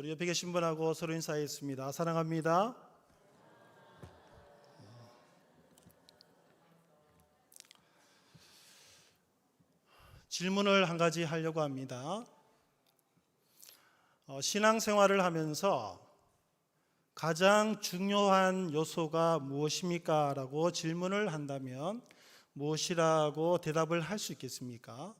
우리 옆에 계신 분하고 서로 인사했습니다. 사랑합니다. 질문을 한 가지 하려고 합니다. 어, 신앙생활을 하면서 가장 중요한 요소가 무엇입니까? 라고 질문을 한다면 무엇이라고 대답을 할 수 있겠습니까?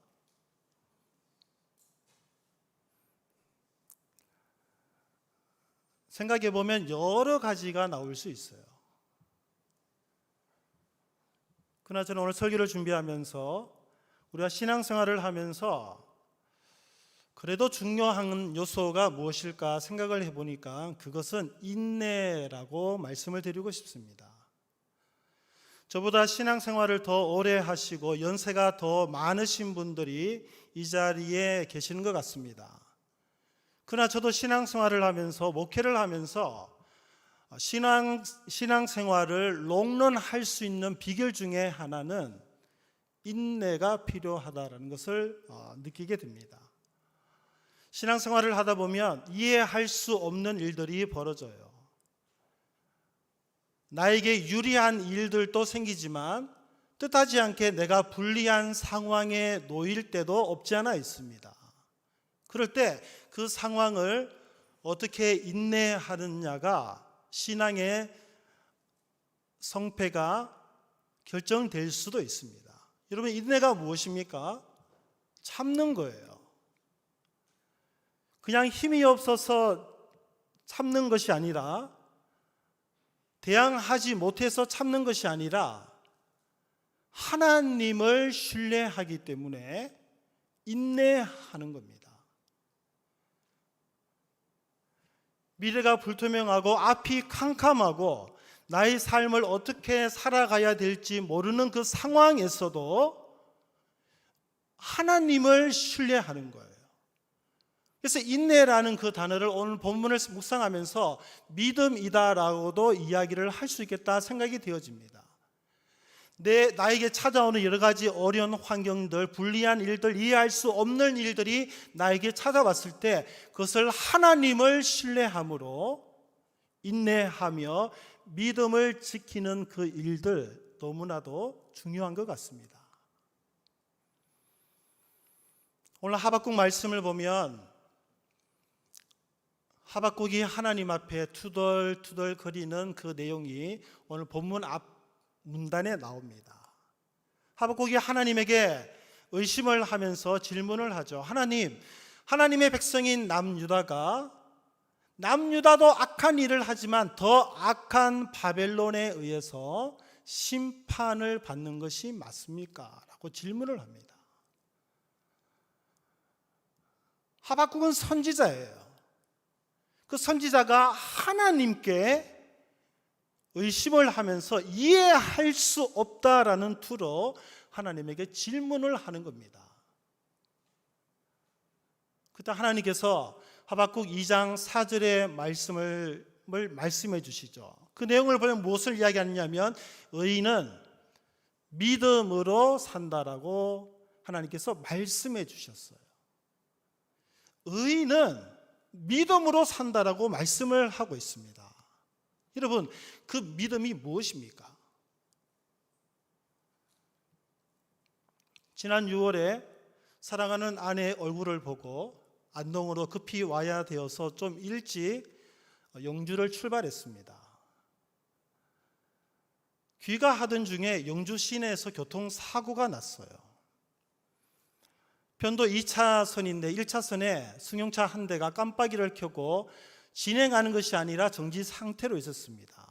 생각해 보면 여러 가지가 나올 수 있어요. 그러나 저는 오늘 설교를 준비하면서 우리가 신앙생활을 하면서 그래도 중요한 요소가 무엇일까 생각을 해보니까 그것은 인내라고 말씀을 드리고 싶습니다. 저보다 신앙생활을 더 오래 하시고 연세가 더 많으신 분들이 이 자리에 계시는 것 같습니다. 그러나 저도 신앙생활을 하면서 목회를 하면서 신앙 신앙생활을 롱런할 수 있는 비결 중에 하나는 인내가 필요하다라는 것을 어, 느끼게 됩니다. 신앙생활을 하다 보면 이해할 수 없는 일들이 벌어져요. 나에게 유리한 일들도 생기지만 뜻하지 않게 내가 불리한 상황에 놓일 때도 없지 않아 있습니다. 그럴 때 그 상황을 어떻게 인내하느냐가 신앙의 성패가 결정될 수도 있습니다. 여러분, 인내가 무엇입니까? 참는 거예요. 그냥 힘이 없어서 참는 것이 아니라 대항하지 못해서 참는 것이 아니라 하나님을 신뢰하기 때문에 인내하는 겁니다. 미래가 불투명하고 앞이 캄캄하고 나의 삶을 어떻게 살아가야 될지 모르는 그 상황에서도 하나님을 신뢰하는 거예요. 그래서 인내라는 그 단어를 오늘 본문을 묵상하면서 믿음이다라고도 이야기를 할 수 있겠다 생각이 되어집니다. 내 나에게 찾아오는 여러 가지 어려운 환경들, 불리한 일들, 이해할 수 없는 일들이 나에게 찾아왔을 때 그것을 하나님을 신뢰함으로 인내하며 믿음을 지키는 그 일들 너무나도 중요한 것 같습니다. 오늘 하박국 말씀을 보면 하박국이 하나님 앞에 투덜투덜 거리는 그 내용이 오늘 본문 앞 문단에 나옵니다. 하박국이 하나님에게 의심을 하면서 질문을 하죠. 하나님, 하나님의 백성인 남유다가 남유다도 악한 일을 하지만 더 악한 바벨론에 의해서 심판을 받는 것이 맞습니까? 라고 질문을 합니다. 하박국은 선지자예요. 그 선지자가 하나님께 의심을 하면서 이해할 수 없다라는 투로 하나님에게 질문을 하는 겁니다. 그때 하나님께서 하박국 2장 4절의 말씀을 말씀해 주시죠. 그 내용을 보면 무엇을 이야기하느냐면 의인은 믿음으로 산다라고 하나님께서 말씀해 주셨어요. 의인은 믿음으로 산다라고 말씀을 하고 있습니다. 여러분, 그 믿음이 무엇입니까? 지난 6월에 사랑하는 아내의 얼굴을 보고 안동으로 급히 와야 되어서 좀 일찍 영주를 출발했습니다. 귀가하던 중에 영주 시내에서 교통사고가 났어요. 편도 2차선인데 1차선에 승용차 한 대가 깜빡이를 켜고 진행하는 것이 아니라 정지 상태로 있었습니다.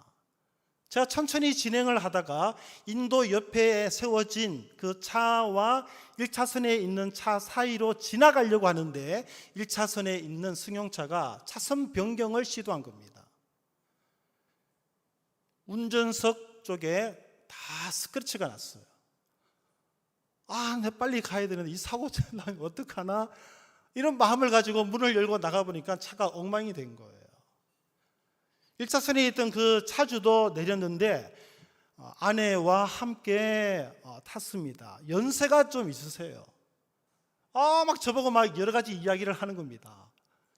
제가 천천히 진행을 하다가 인도 옆에 세워진 그 차와 1차선에 있는 차 사이로 지나가려고 하는데 1차선에 있는 승용차가 차선 변경을 시도한 겁니다. 운전석 쪽에 다 스크래치가 났어요. 아, 내 빨리 가야 되는데 이 사고 나면 어떡하나? 이런 마음을 가지고 문을 열고 나가보니까 차가 엉망이 된 거예요. 1차선에 있던 그 차주도 내렸는데 어, 아내와 함께 어, 탔습니다. 연세가 좀 있으세요. 아, 막 저보고 막 여러 가지 이야기를 하는 겁니다.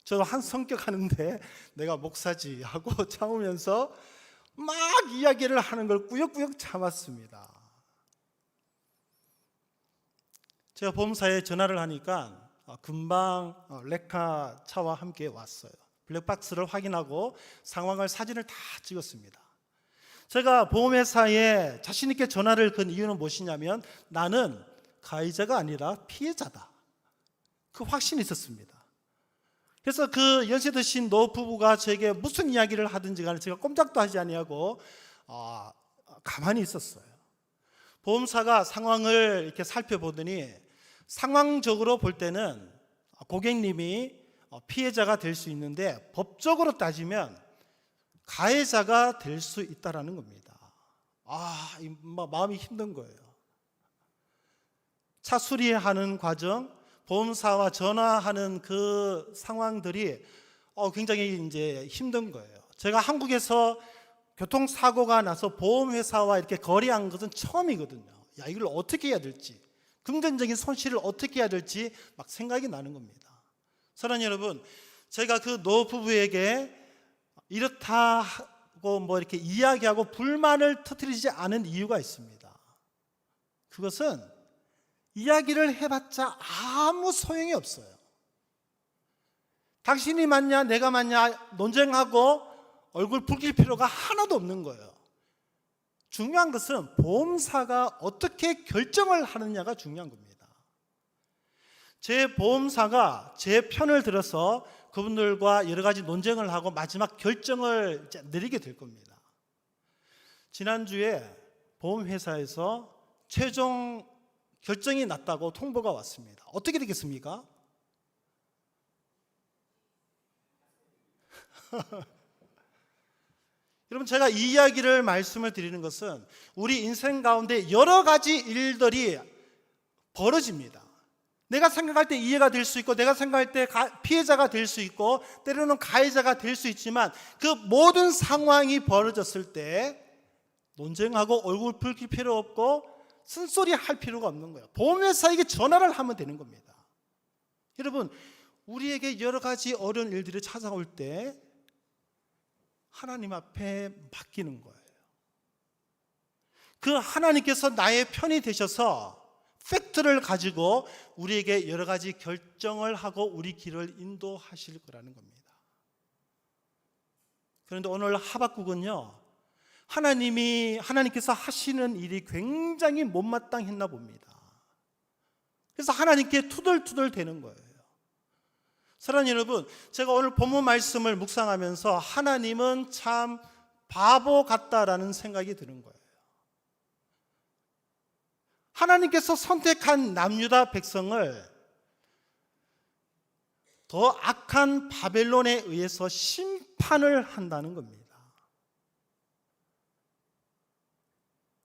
저도 한 성격 하는데 내가 목사지 하고 참으면서 막 이야기를 하는 걸 꾸역꾸역 참았습니다. 제가 보험사에 전화를 하니까 어, 금방 어, 레카 차와 함께 왔어요. 블랙박스를 확인하고 상황을 사진을 다 찍었습니다. 제가 보험회사에 자신 있게 전화를 건 이유는 무엇이냐면 나는 가해자가 아니라 피해자다. 그 확신이 있었습니다. 그래서 그 연세 드신 노 부부가 저에게 무슨 이야기를 하든지 간에 제가 꼼짝도 하지 아니하고 어, 가만히 있었어요. 보험사가 상황을 이렇게 살펴보더니 상황적으로 볼 때는 고객님이 어, 피해자가 될 수 있는데 법적으로 따지면 가해자가 될 수 있다라는 겁니다. 아, 마음이 힘든 거예요. 차 수리하는 과정, 보험사와 전화하는 그 상황들이 어, 굉장히 이제 힘든 거예요. 제가 한국에서 교통사고가 나서 보험회사와 이렇게 거래한 것은 처음이거든요. 야, 이걸 어떻게 해야 될지, 금전적인 손실을 어떻게 해야 될지 막 생각이 나는 겁니다. 사랑하는 여러분, 제가 그 노 부부에게 이렇다 하고 뭐 이렇게 이야기하고 불만을 터뜨리지 않은 이유가 있습니다. 그것은 이야기를 해봤자 아무 소용이 없어요. 당신이 맞냐, 내가 맞냐 논쟁하고 얼굴 붉힐 필요가 하나도 없는 거예요. 중요한 것은 보험사가 어떻게 결정을 하느냐가 중요한 겁니다. 제 보험사가 제 편을 들어서 그분들과 여러 가지 논쟁을 하고 마지막 결정을 내리게 될 겁니다. 지난주에 보험회사에서 최종 결정이 났다고 통보가 왔습니다. 어떻게 되겠습니까? 여러분 제가 이 이야기를 말씀을 드리는 것은 우리 인생 가운데 여러 가지 일들이 벌어집니다. 내가 생각할 때 이해가 될 수 있고 내가 생각할 때 가- 피해자가 될 수 있고 때로는 가해자가 될 수 있지만 그 모든 상황이 벌어졌을 때 논쟁하고 얼굴 붉힐 필요 없고 쓴소리 할 필요가 없는 거예요. 보험회사에게 전화를 하면 되는 겁니다. 여러분 우리에게 여러 가지 어려운 일들이 찾아올 때 하나님 앞에 맡기는 거예요. 그 하나님께서 나의 편이 되셔서 팩트를 가지고 우리에게 여러 가지 결정을 하고 우리 길을 인도하실 거라는 겁니다. 그런데 오늘 하박국은요. 하나님이 하나님께서 하시는 일이 굉장히 못마땅했나 봅니다. 그래서 하나님께 투덜투덜 되는 거예요. 사랑하는 여러분, 제가 오늘 본문 말씀을 묵상하면서 하나님은 참 바보 같다라는 생각이 드는 거예요. 하나님께서 선택한 남유다 백성을 더 악한 바벨론에 의해서 심판을 한다는 겁니다.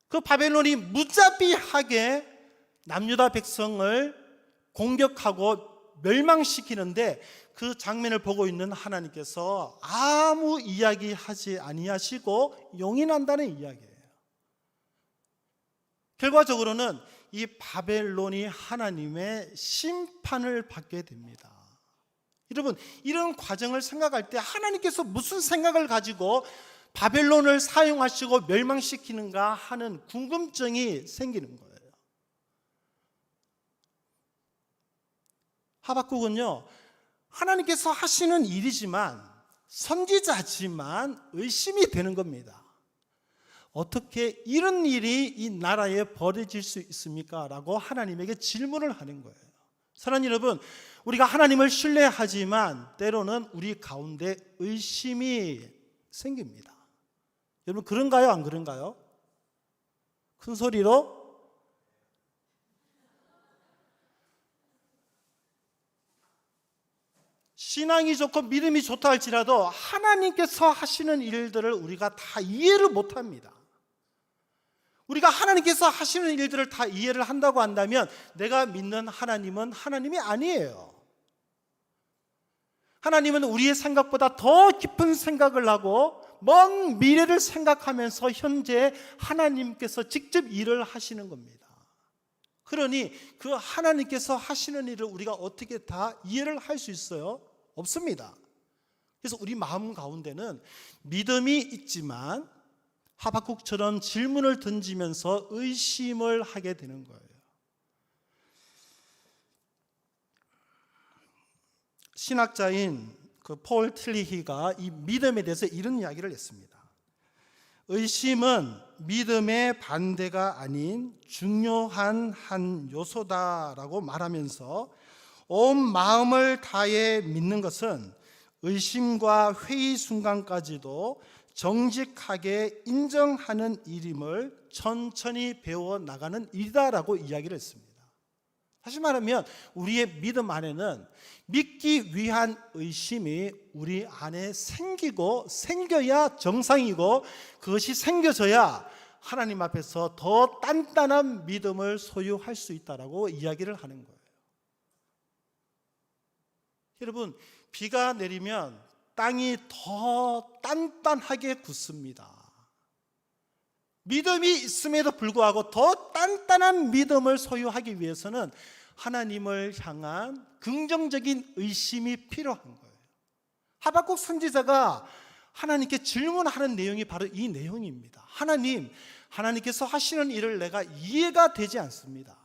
그 바벨론이 무자비하게 남유다 백성을 공격하고 멸망시키는데 그 장면을 보고 있는 하나님께서 아무 이야기하지 아니하시고 용인한다는 이야기예요. 결과적으로는 이 바벨론이 하나님의 심판을 받게 됩니다. 여러분, 이런 과정을 생각할 때 하나님께서 무슨 생각을 가지고 바벨론을 사용하시고 멸망시키는가 하는 궁금증이 생기는 거예요. 하박국은요, 하나님께서 하시는 일이지만 선지자지만 의심이 되는 겁니다. 어떻게 이런 일이 이 나라에 벌어질 수 있습니까? 라고 하나님에게 질문을 하는 거예요. 사랑하는 여러분, 우리가 하나님을 신뢰하지만 때로는 우리 가운데 의심이 생깁니다. 여러분, 그런가요? 안 그런가요? 큰 소리로 신앙이 좋고 믿음이 좋다 할지라도 하나님께서 하시는 일들을 우리가 다 이해를 못 합니다. 우리가 하나님께서 하시는 일들을 다 이해를 한다고 한다면 내가 믿는 하나님은 하나님이 아니에요. 하나님은 우리의 생각보다 더 깊은 생각을 하고 먼 미래를 생각하면서 현재 하나님께서 직접 일을 하시는 겁니다. 그러니 그 하나님께서 하시는 일을 우리가 어떻게 다 이해를 할 수 있어요? 없습니다. 그래서 우리 마음 가운데는 믿음이 있지만 하박국처럼 질문을 던지면서 의심을 하게 되는 거예요. 신학자인 그 폴 틀리히가 이 믿음에 대해서 이런 이야기를 했습니다. 의심은 믿음의 반대가 아닌 중요한 한 요소다라고 말하면서 온 마음을 다해 믿는 것은 의심과 회의 순간까지도 정직하게 인정하는 일임을 천천히 배워 나가는 일이다라고 이야기를 했습니다. 다시 말하면 우리의 믿음 안에는 믿기 위한 의심이 우리 안에 생기고 생겨야 정상이고 그것이 생겨져야 하나님 앞에서 더 단단한 믿음을 소유할 수 있다라고 이야기를 하는 거예요. 여러분, 비가 내리면 땅이 더 단단하게 굳습니다. 믿음이 있음에도 불구하고 더 단단한 믿음을 소유하기 위해서는 하나님을 향한 긍정적인 의심이 필요한 거예요. 하박국 선지자가 하나님께 질문하는 내용이 바로 이 내용입니다. 하나님, 하나님께서 하시는 일을 내가 이해가 되지 않습니다.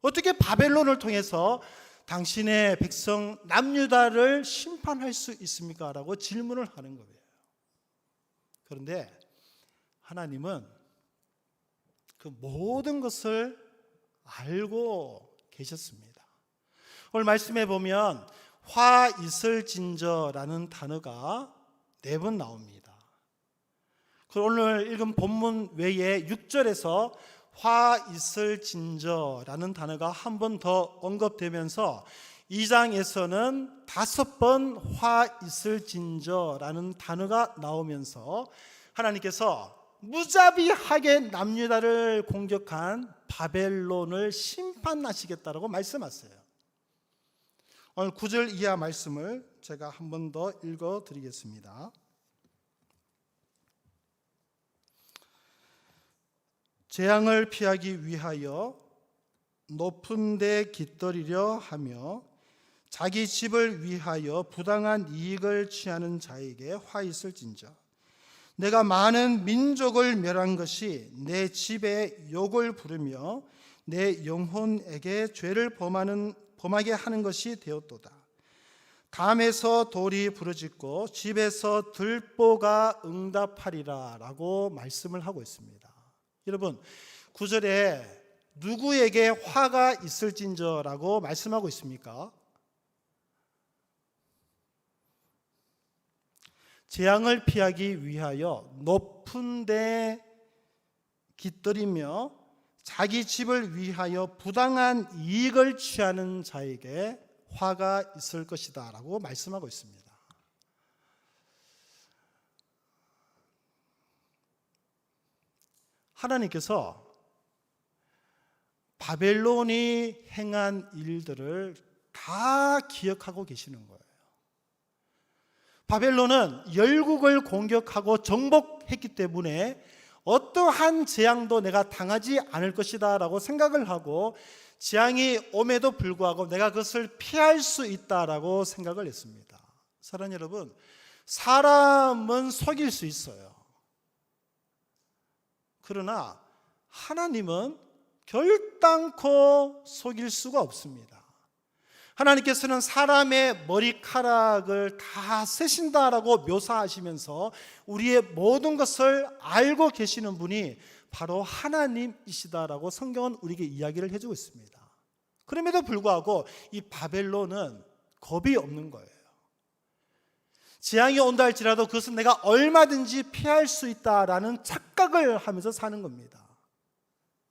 어떻게 바벨론을 통해서 당신의 백성 남유다를 심판할 수 있습니까? 라고 질문을 하는 거예요. 그런데 하나님은 그 모든 것을 알고 계셨습니다. 오늘 말씀해 보면 화 있을 진저라는 단어가 네 번 나옵니다. 그 오늘 읽은 본문 외에 6절에서 화 있을 진저라는 단어가 한 번 더 언급되면서 2장에서는 다섯 번 화 있을 진저라는 단어가 나오면서 하나님께서 무자비하게 남유다를 공격한 바벨론을 심판하시겠다라고 말씀하세요. 오늘 9절 이하 말씀을 제가 한 번 더 읽어 드리겠습니다. 재앙을 피하기 위하여 높은 데 깃들이려 하며 자기 집을 위하여 부당한 이익을 취하는 자에게 화 있을진저 내가 많은 민족을 멸한 것이 내 집에 욕을 부르며 내 영혼에게 죄를 범하는 범하게 하는 것이 되었도다. 담에서 돌이 부르짖고 집에서 들보가 응답하리라라고 말씀을 하고 있습니다. 여러분, 구절에 누구에게 화가 있을진저라고 말씀하고 있습니까? 재앙을 피하기 위하여 높은 데 깃들이며 자기 집을 위하여 부당한 이익을 취하는 자에게 화가 있을 것이다라고 말씀하고 있습니다. 하나님께서 바벨론이 행한 일들을 다 기억하고 계시는 거예요. 바벨론은 열국을 공격하고 정복했기 때문에 어떠한 재앙도 내가 당하지 않을 것이다 라고 생각을 하고 재앙이 옴에도 불구하고 내가 그것을 피할 수 있다라고 생각을 했습니다. 사랑 여러분, 사람은 속일 수 있어요. 그러나 하나님은 결단코 속일 수가 없습니다. 하나님께서는 사람의 머리카락을 다 세신다라고 묘사하시면서 우리의 모든 것을 알고 계시는 분이 바로 하나님이시다라고 성경은 우리에게 이야기를 해주고 있습니다. 그럼에도 불구하고 이 바벨론은 겁이 없는 거예요. 재앙이 온다 할지라도 그것은 내가 얼마든지 피할 수 있다라는 착각을 하면서 사는 겁니다.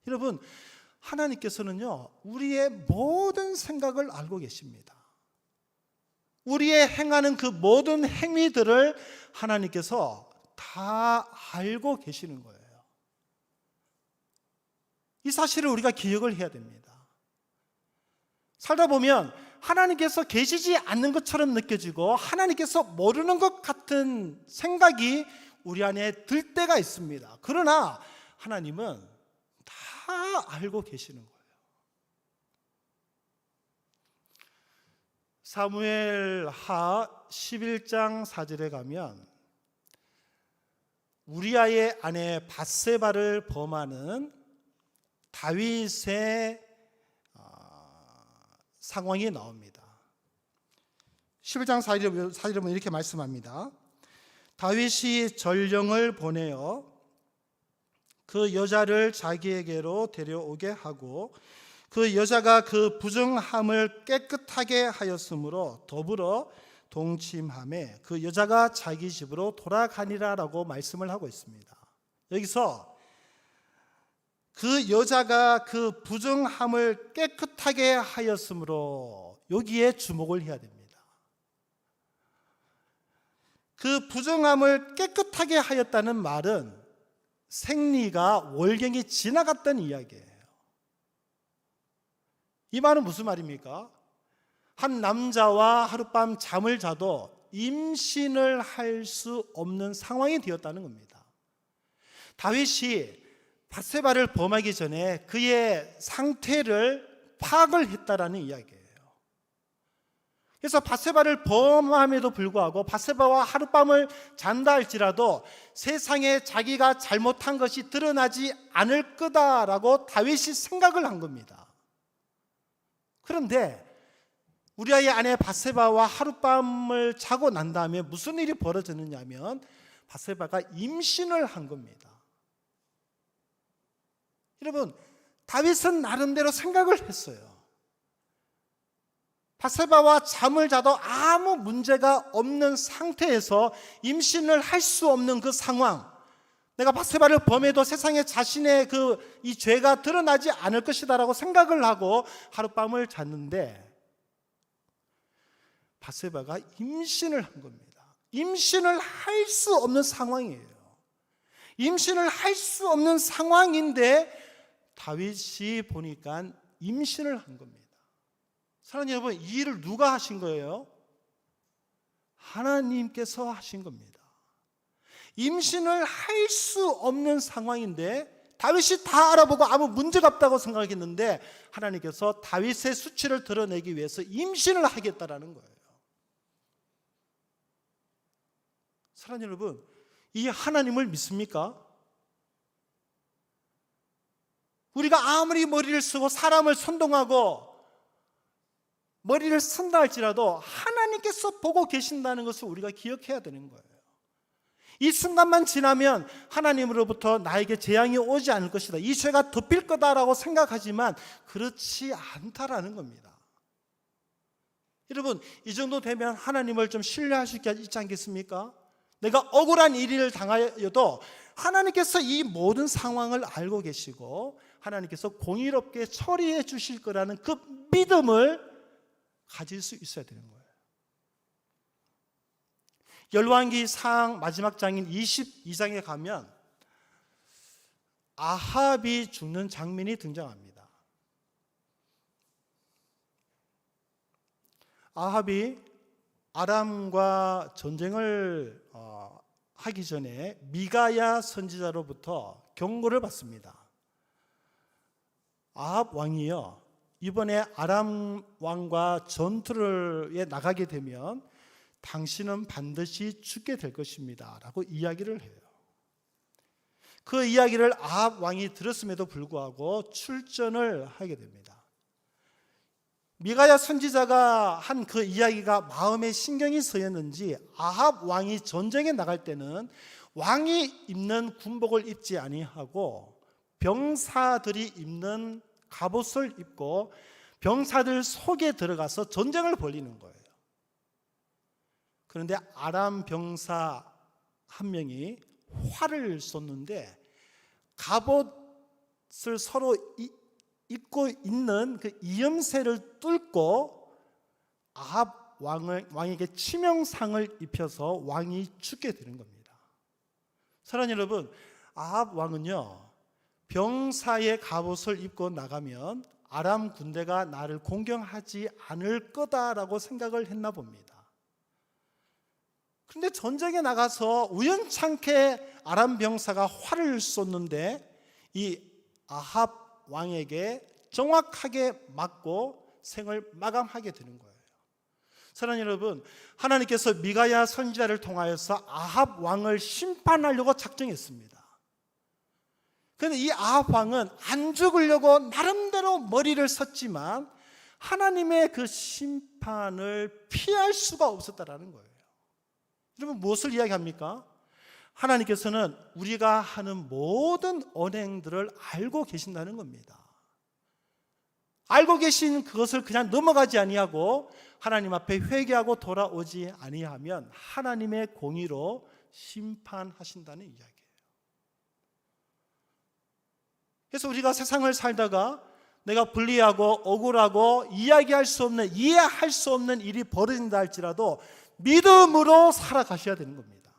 여러분, 하나님께서는요, 우리의 모든 생각을 알고 계십니다. 우리의 행하는 그 모든 행위들을 하나님께서 다 알고 계시는 거예요. 이 사실을 우리가 기억을 해야 됩니다. 살다 보면 하나님께서 계시지 않는 것처럼 느껴지고 하나님께서 모르는 것 같은 생각이 우리 안에 들 때가 있습니다. 그러나 하나님은 다 알고 계시는 거예요. 사무엘 하 11장 4절에 가면 우리아의 아내 바세바를 범하는 다윗의 어, 상황이 나옵니다. 11장 4절에 4절에 보면 이렇게 말씀합니다. 다윗이 전령을 보내어 그 여자를 자기에게로 데려오게 하고 그 여자가 그 부정함을 깨끗하게 하였으므로 더불어 동침함에 그 여자가 자기 집으로 돌아가니라라고 말씀을 하고 있습니다. 여기서 그 여자가 그 부정함을 깨끗하게 하였으므로 여기에 주목을 해야 됩니다. 그 부정함을 깨끗하게 하였다는 말은 생리가 월경이 지나갔던 이야기예요. 이 말은 무슨 말입니까? 한 남자와 하룻밤 잠을 자도 임신을 할 수 없는 상황이 되었다는 겁니다. 다윗이 바세바를 범하기 전에 그의 상태를 파악을 했다라는 이야기예요. 그래서 바세바를 범함에도 불구하고 바세바와 하룻밤을 잔다 할지라도 세상에 자기가 잘못한 것이 드러나지 않을 거다라고 다윗이 생각을 한 겁니다. 그런데 우리아의 아내 바세바와 하룻밤을 자고 난 다음에 무슨 일이 벌어졌느냐면 바세바가 임신을 한 겁니다. 여러분, 다윗은 나름대로 생각을 했어요. 바세바와 잠을 자도 아무 문제가 없는 상태에서 임신을 할 수 없는 그 상황. 내가 바세바를 범해도 세상에 자신의 그 이 죄가 드러나지 않을 것이다라고 생각을 하고 하룻밤을 잤는데 바세바가 임신을 한 겁니다. 임신을 할 수 없는 상황이에요. 임신을 할 수 없는 상황인데 다윗이 보니까 임신을 한 겁니다. 사랑하는 여러분, 이 일을 누가 하신 거예요? 하나님께서 하신 겁니다. 임신을 할 수 없는 상황인데 다윗이 다 알아보고 아무 문제가 없다고 생각했는데 하나님께서 다윗의 수치를 드러내기 위해서 임신을 하겠다라는 거예요. 사랑하는 여러분, 이 하나님을 믿습니까? 우리가 아무리 머리를 쓰고 사람을 선동하고 머리를 쓴다 할지라도 하나님께서 보고 계신다는 것을 우리가 기억해야 되는 거예요. 이 순간만 지나면 하나님으로부터 나에게 재앙이 오지 않을 것이다. 이 죄가 덮일 거다라고 생각하지만 그렇지 않다라는 겁니다. 여러분, 이 정도 되면 하나님을 좀 신뢰할 수 있지 않겠습니까? 내가 억울한 일을 당하여도 하나님께서 이 모든 상황을 알고 계시고 하나님께서 공의롭게 처리해 주실 거라는 그 믿음을 가질 수 있어야 되는 거예요. 열왕기 상 마지막 장인 22장에 가면 아합이 죽는 장면이 등장합니다. 아합이 아람과 전쟁을 어, 하기 전에 미가야 선지자로부터 경고를 받습니다. 아합 왕이요 이번에 아람 왕과 전투를 나가게 되면 당신은 반드시 죽게 될 것입니다 라고 이야기를 해요. 그 이야기를 아합 왕이 들었음에도 불구하고 출전을 하게 됩니다. 미가야 선지자가 한 그 이야기가 마음에 신경이 쓰였는지 아합 왕이 전쟁에 나갈 때는 왕이 입는 군복을 입지 아니하고 병사들이 입는 갑옷을 입고 병사들 속에 들어가서 전쟁을 벌이는 거예요. 그런데 아람 병사 한 명이 활을 쏟는데 갑옷을 서로 입고 있는 그 이염새를 뚫고 아합 왕을, 왕에게 치명상을 입혀서 왕이 죽게 되는 겁니다. 사랑 여러분, 아합 왕은요 병사의 갑옷을 입고 나가면 아람 군대가 나를 공경하지 않을 거다라고 생각을 했나 봅니다. 그런데 전쟁에 나가서 우연찮게 아람 병사가 활을 쏟는데 이 아합 왕에게 정확하게 맞고 생을 마감하게 되는 거예요. 사랑하는 여러분, 하나님께서 미가야 선지자를 통하여서 아합 왕을 심판하려고 작정했습니다. 그런데 이 아합 왕은 안 죽으려고 나름대로 머리를 썼지만 하나님의 그 심판을 피할 수가 없었다라는 거예요. 여러분 무엇을 이야기합니까? 하나님께서는 우리가 하는 모든 언행들을 알고 계신다는 겁니다. 알고 계신 그것을 그냥 넘어가지 아니하고 하나님 앞에 회개하고 돌아오지 아니하면 하나님의 공의로 심판하신다는 이야기예요. 그래서 우리가 세상을 살다가 내가 불리하고 억울하고 이야기할 수 없는 이해할 수 없는 일이 벌어진다 할지라도 믿음으로 살아가셔야 되는 겁니다.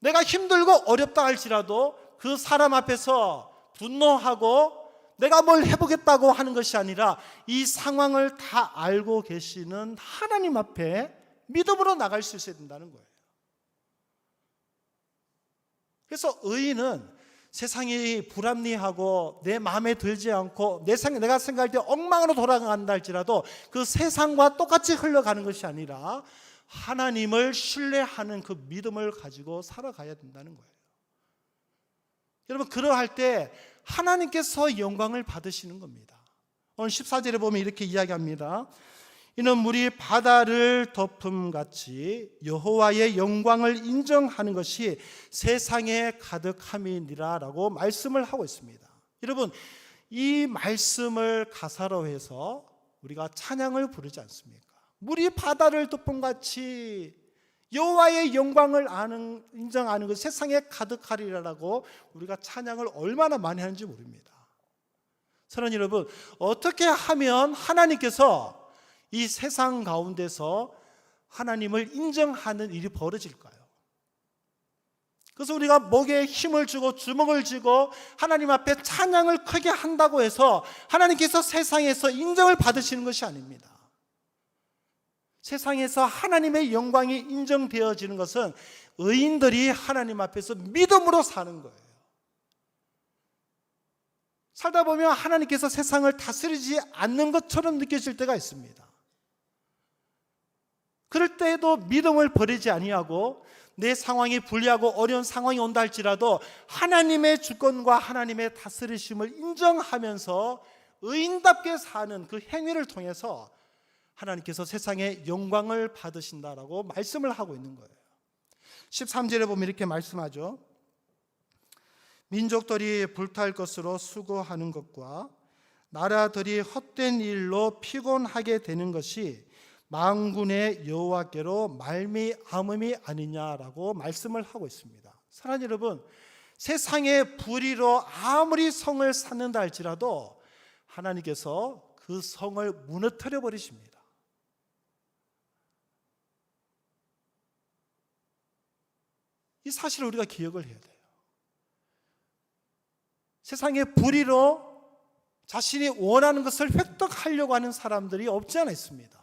내가 힘들고 어렵다 할지라도 그 사람 앞에서 분노하고 내가 뭘 해보겠다고 하는 것이 아니라 이 상황을 다 알고 계시는 하나님 앞에 믿음으로 나갈 수 있어야 된다는 거예요. 그래서 의인은 세상이 불합리하고 내 마음에 들지 않고 내 생, 내가 생각할 때 엉망으로 돌아간다 할지라도 그 세상과 똑같이 흘러가는 것이 아니라 하나님을 신뢰하는 그 믿음을 가지고 살아가야 된다는 거예요. 여러분 그러할 때 하나님께서 영광을 받으시는 겁니다. 오늘 14절에 보면 이렇게 이야기합니다. 이는 물이 바다를 덮음 같이 여호와의 영광을 인정하는 것이 세상에 가득함이니라라고 말씀을 하고 있습니다. 여러분 이 말씀을 가사로 해서 우리가 찬양을 부르지 않습니까? 물이 바다를 덮음 같이 여호와의 영광을 아는 인정하는 것 세상에 가득하리라고 우리가 찬양을 얼마나 많이 하는지 모릅니다. 사랑 여러분 어떻게 하면 하나님께서 이 세상 가운데서 하나님을 인정하는 일이 벌어질까요? 그래서 우리가 목에 힘을 주고 주먹을 쥐고 하나님 앞에 찬양을 크게 한다고 해서 하나님께서 세상에서 인정을 받으시는 것이 아닙니다. 세상에서 하나님의 영광이 인정되어지는 것은 의인들이 하나님 앞에서 믿음으로 사는 거예요. 살다 보면 하나님께서 세상을 다스리지 않는 것처럼 느껴질 때가 있습니다. 그럴 때에도 믿음을 버리지 아니하고 내 상황이 불리하고 어려운 상황이 온다 할지라도 하나님의 주권과 하나님의 다스리심을 인정하면서 의인답게 사는 그 행위를 통해서 하나님께서 세상에 영광을 받으신다라고 말씀을 하고 있는 거예요. 13절에 보면 이렇게 말씀하죠. 민족들이 불탈 것으로 수고하는 것과 나라들이 헛된 일로 피곤하게 되는 것이 망군의 여호와께로 말미암음이 아니냐라고 말씀을 하고 있습니다. 사랑하는 여러분, 세상의 불의로 아무리 성을 쌓는다 할지라도 하나님께서 그 성을 무너뜨려 버리십니다. 이 사실을 우리가 기억을 해야 돼요. 세상의 불의로 자신이 원하는 것을 획득하려고 하는 사람들이 없지 않아 있습니다.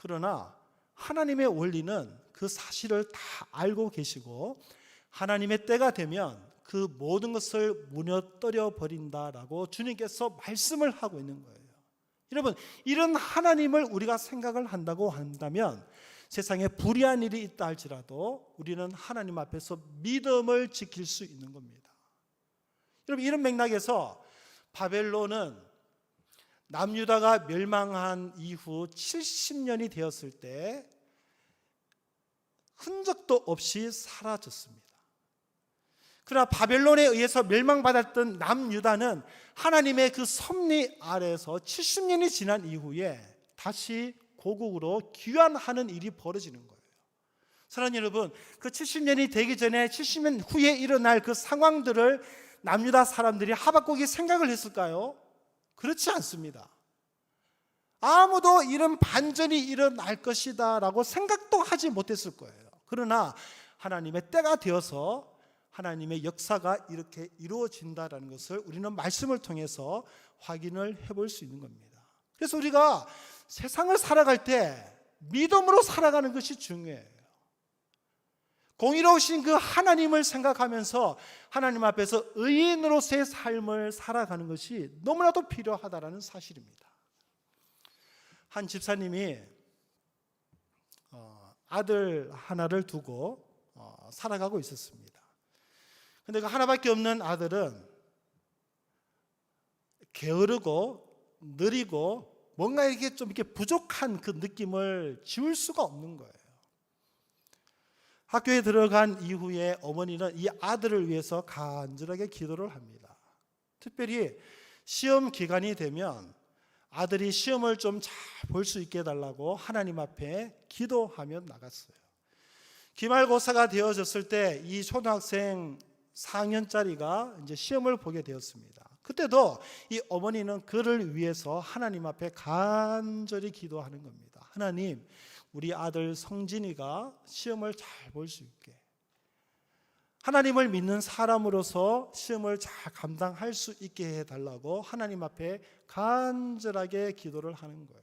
그러나 하나님의 원리는 그 사실을 다 알고 계시고 하나님의 때가 되면 그 모든 것을 무너뜨려 버린다라고 주님께서 말씀을 하고 있는 거예요. 여러분, 이런 하나님을 우리가 생각을 한다고 한다면 세상에 불의한 일이 있다 할지라도 우리는 하나님 앞에서 믿음을 지킬 수 있는 겁니다. 여러분 이런 맥락에서 바벨론은 남유다가 멸망한 이후 70년이 되었을 때 흔적도 없이 사라졌습니다. 그러나 바벨론에 의해서 멸망받았던 남유다는 하나님의 그 섭리 아래서 70년이 지난 이후에 다시 고국으로 귀환하는 일이 벌어지는 거예요. 사랑하는 여러분, 그 70년이 되기 전에 70년 후에 일어날 그 상황들을 남유다 사람들이 하박국이 생각을 했을까요? 그렇지 않습니다. 아무도 이런 반전이 일어날 것이다 라고 생각도 하지 못했을 거예요. 그러나 하나님의 때가 되어서 하나님의 역사가 이렇게 이루어진다라는 것을 우리는 말씀을 통해서 확인을 해볼 수 있는 겁니다. 그래서 우리가 세상을 살아갈 때 믿음으로 살아가는 것이 중요해요. 공의로우신 그 하나님을 생각하면서 하나님 앞에서 의인으로서의 삶을 살아가는 것이 너무나도 필요하다라는 사실입니다. 한 집사님이 어, 아들 하나를 두고 어, 살아가고 있었습니다. 근데 그 하나밖에 없는 아들은 게으르고 느리고 뭔가 이게 좀 이렇게 부족한 그 느낌을 지울 수가 없는 거예요. 학교에 들어간 이후에 어머니는 이 아들을 위해서 간절하게 기도를 합니다. 특별히 시험 기간이 되면 아들이 시험을 좀 잘 볼 수 있게 해달라고 하나님 앞에 기도하며 나갔어요. 기말고사가 되어졌을 때 이 초등학생 4학년짜리가 이제 시험을 보게 되었습니다. 그때도 이 어머니는 그를 위해서 하나님 앞에 간절히 기도하는 겁니다. 하나님, 우리 아들 성진이가 시험을 잘 볼 수 있게 하나님을 믿는 사람으로서 시험을 잘 감당할 수 있게 해달라고 하나님 앞에 간절하게 기도를 하는 거예요.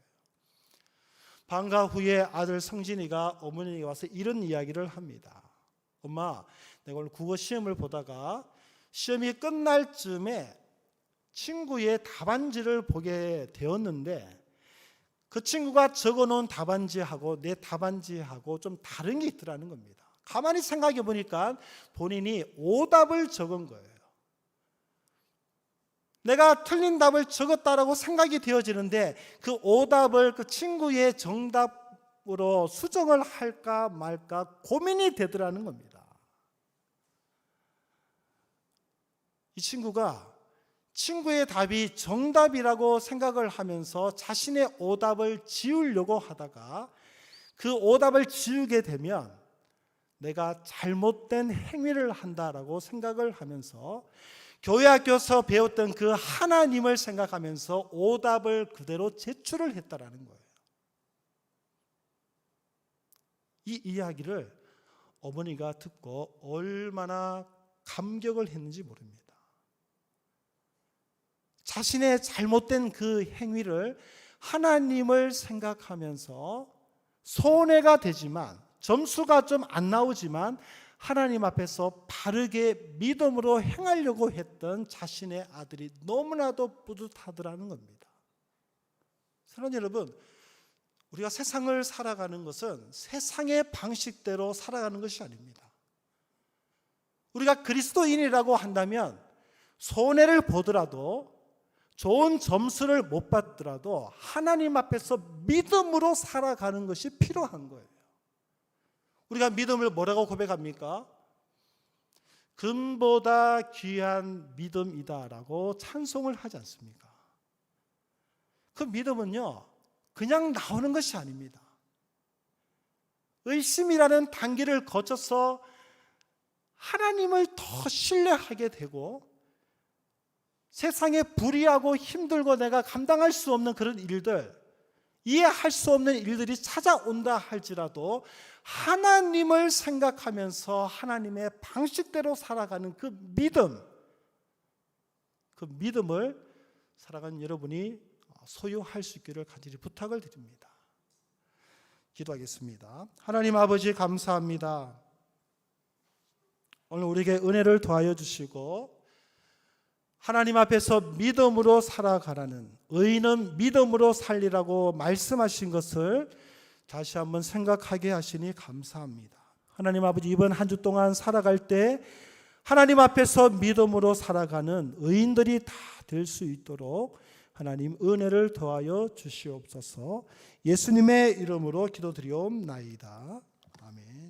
방과 후에 아들 성진이가 어머니에게 와서 이런 이야기를 합니다. 엄마, 내가 오늘 국어 시험을 보다가 시험이 끝날 즈음에 친구의 답안지를 보게 되었는데 그 친구가 적어 놓은 답안지하고 내 답안지하고 좀 다른 게 있더라는 겁니다. 가만히 생각해 보니까 본인이 오답을 적은 거예요. 내가 틀린 답을 적었다라고 생각이 되어지는데 그 오답을 그 친구의 정답으로 수정을 할까 말까 고민이 되더라는 겁니다. 이 친구가 친구의 답이 정답이라고 생각을 하면서 자신의 오답을 지우려고 하다가 그 오답을 지우게 되면 내가 잘못된 행위를 한다라고 생각을 하면서 교회 학교에서 배웠던 그 하나님을 생각하면서 오답을 그대로 제출을 했다라는 거예요. 이 이야기를 어머니가 듣고 얼마나 감격을 했는지 모릅니다. 자신의 잘못된 그 행위를 하나님을 생각하면서 손해가 되지만 점수가 좀 안 나오지만 하나님 앞에서 바르게 믿음으로 행하려고 했던 자신의 아들이 너무나도 뿌듯하더라는 겁니다. 사랑하는 여러분, 우리가 세상을 살아가는 것은 세상의 방식대로 살아가는 것이 아닙니다. 우리가 그리스도인이라고 한다면 손해를 보더라도 좋은 점수를 못 받더라도 하나님 앞에서 믿음으로 살아가는 것이 필요한 거예요. 우리가 믿음을 뭐라고 고백합니까? 금보다 귀한 믿음이다라고 찬송을 하지 않습니까? 그 믿음은요, 그냥 나오는 것이 아닙니다. 의심이라는 단계를 거쳐서 하나님을 더 신뢰하게 되고 세상에 불의하고 힘들고 내가 감당할 수 없는 그런 일들, 이해할 수 없는 일들이 찾아온다 할지라도 하나님을 생각하면서 하나님의 방식대로 살아가는 그 믿음, 그 믿음을 살아가는 여러분이 소유할 수 있기를 간절히 부탁을 드립니다. 기도하겠습니다. 하나님 아버지 감사합니다. 오늘 우리에게 은혜를 더하여 주시고 하나님 앞에서 믿음으로 살아가라는 의인은 믿음으로 살리라고 말씀하신 것을 다시 한번 생각하게 하시니 감사합니다. 하나님 아버지 이번 한 주 동안 살아갈 때 하나님 앞에서 믿음으로 살아가는 의인들이 다 될 수 있도록 하나님 은혜를 더하여 주시옵소서. 예수님의 이름으로 기도드리옵나이다.